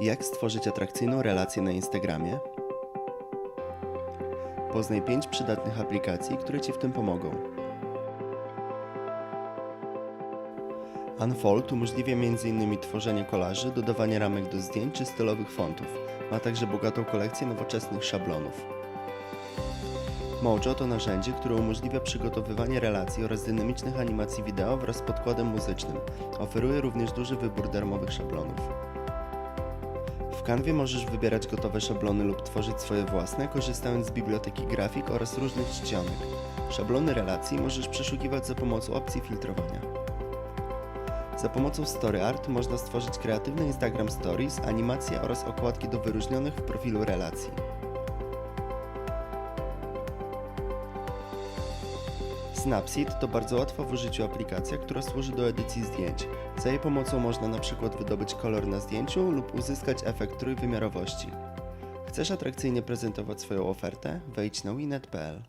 Jak stworzyć atrakcyjną relację na Instagramie? Poznaj 5 przydatnych aplikacji, które Ci w tym pomogą. Unfold umożliwia m.in. tworzenie kolaży, dodawanie ramek do zdjęć czy stylowych fontów. Ma także bogatą kolekcję nowoczesnych szablonów. Mojo to narzędzie, które umożliwia przygotowywanie relacji oraz dynamicznych animacji wideo wraz z podkładem muzycznym. Oferuje również duży wybór darmowych szablonów. Canwie możesz wybierać gotowe szablony lub tworzyć swoje własne, korzystając z biblioteki grafik oraz różnych czcionek. Szablony relacji możesz przeszukiwać za pomocą opcji filtrowania. Za pomocą Story Art można stworzyć kreatywne Instagram Stories, animacje oraz okładki do wyróżnionych w profilu relacji. Snapseed to bardzo łatwa w użyciu aplikacja, która służy do edycji zdjęć. Za jej pomocą można np. wydobyć kolor na zdjęciu lub uzyskać efekt trójwymiarowości. Chcesz atrakcyjnie prezentować swoją ofertę? Wejdź na winet.pl.